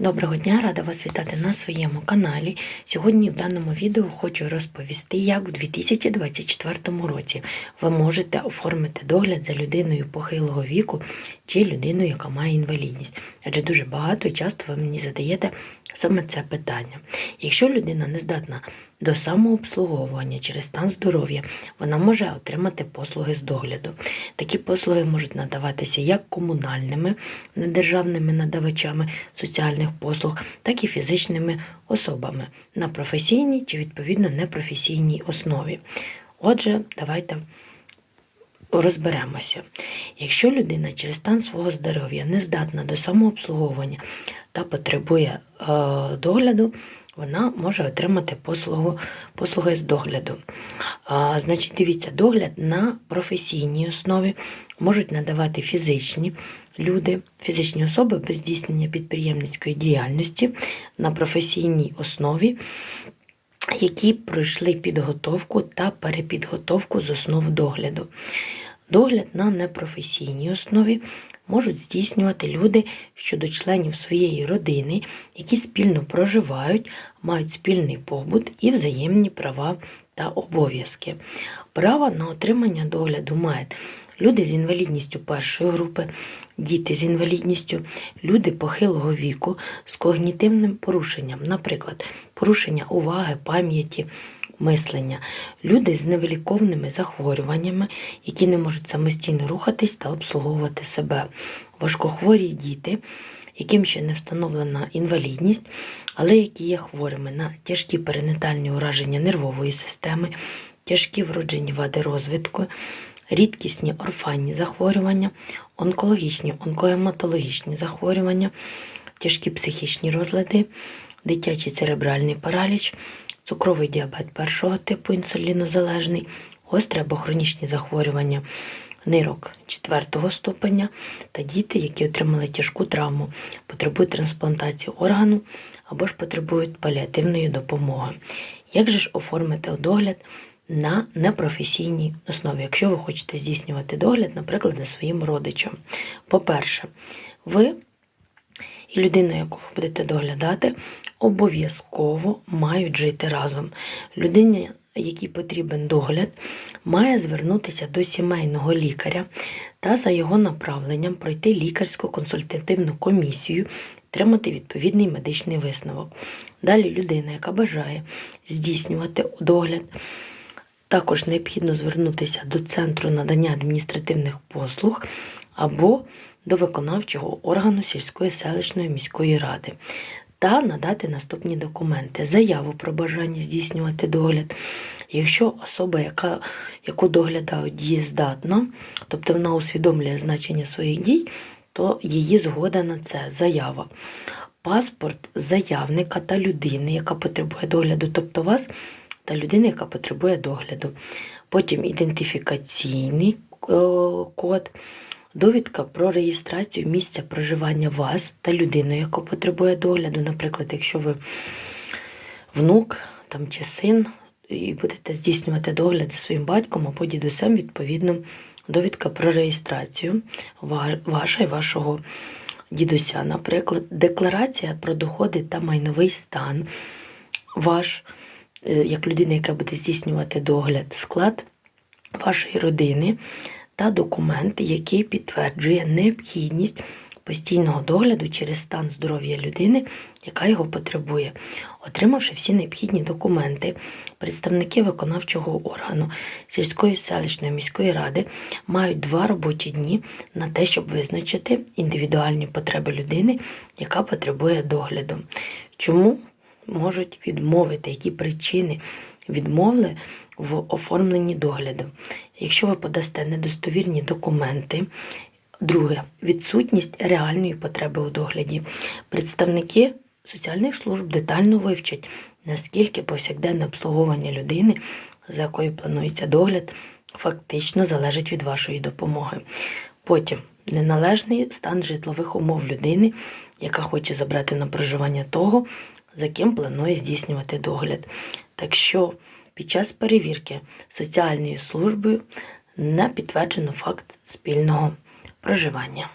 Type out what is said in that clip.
Доброго дня, рада вас вітати на своєму каналі. Сьогодні в даному відео хочу розповісти, як у 2024 році ви можете оформити догляд за людиною похилого віку чи людиною, яка має інвалідність. Адже дуже багато і часто ви мені задаєте саме це питання. Якщо людина не здатна до самообслуговування через стан здоров'я, вона може отримати послуги з догляду. Такі послуги можуть надаватися як комунальними недержавними надавачами соціальних послуг, так і фізичними особами на професійній чи відповідно непрофесійній основі. Отже, давайте розберемося. Якщо людина через стан свого здоров'я не здатна до самообслуговування та потребує е, догляду, вона може отримати послугу, послуги з догляду. А, значить, дивіться, догляд на професійній основі можуть надавати фізичні люди, фізичні особи без здійснення підприємницької діяльності на професійній основі. Які пройшли підготовку та перепідготовку з основ догляду. Догляд на непрофесійній основі можуть здійснювати люди щодо членів своєї родини, які спільно проживають, мають спільний побут і взаємні права та обов'язки. Право на отримання догляду мають люди з інвалідністю першої групи, діти з інвалідністю, люди похилого віку з когнітивним порушенням, наприклад, порушення уваги, пам'яті, мислення, люди з невиліковними захворюваннями, які не можуть самостійно рухатись та обслуговувати себе, важкохворі діти, яким ще не встановлена інвалідність, але які є хворими на тяжкі перинатальні ураження нервової системи, тяжкі вроджені вади розвитку, рідкісні орфанні захворювання, онкологічні, онкогематологічні захворювання, тяжкі психічні розлади, дитячий церебральний параліч, цукровий діабет першого типу інсулінозалежний, гострі або хронічні захворювання нирок четвертого ступеня та діти, які отримали тяжку травму, потребують трансплантації органу або ж потребують паліативної допомоги. Як же ж оформити догляд на непрофесійній основі, якщо ви хочете здійснювати догляд, наприклад, за своїм родичем? По-перше, ви людина, яку ви будете доглядати, обов'язково мають жити разом. Людині, якій потрібен догляд, має звернутися до сімейного лікаря та за його направленням пройти лікарську консультативну комісію, отримати відповідний медичний висновок. Далі людина, яка бажає здійснювати догляд, також необхідно звернутися до центру надання адміністративних послуг або до виконавчого органу сільської селищної міської ради та надати наступні документи: заяву про бажання здійснювати догляд. Якщо особа, яка, яку доглядають, дієздатна, тобто вона усвідомлює значення своїх дій, то її згода на це заява. Паспорт заявника та людини, яка потребує догляду, тобто вас та людини, яка потребує догляду. Потім ідентифікаційний е, код, довідка про реєстрацію місця проживання вас та людини, яка потребує догляду. Наприклад, якщо ви внук там, чи син, і будете здійснювати догляд за своїм батьком або дідусем, відповідно, довідка про реєстрацію ваша і вашого дідуся. Наприклад, декларація про доходи та майновий стан ваш. Е, як людина, яка буде здійснювати догляд, склад вашої родини та документ, який підтверджує необхідність постійного догляду через стан здоров'я людини, яка його потребує. Отримавши всі необхідні документи, представники виконавчого органу сільської селищної міської ради мають два робочі дні на те, щоб визначити індивідуальні потреби людини, яка потребує догляду. Чому? Можуть відмовити, які причини відмови в оформленні догляду. Якщо ви подасте недостовірні документи, друге відсутність реальної потреби у догляді. Представники соціальних служб детально вивчать, наскільки повсякденне обслуговування людини, за якою планується догляд, фактично залежить від вашої допомоги. Потім неналежний стан житлових умов людини, яка хоче забрати на проживання того, за ким планує здійснювати догляд. Так що під час перевірки соціальною службою не підтверджено факт спільного проживання.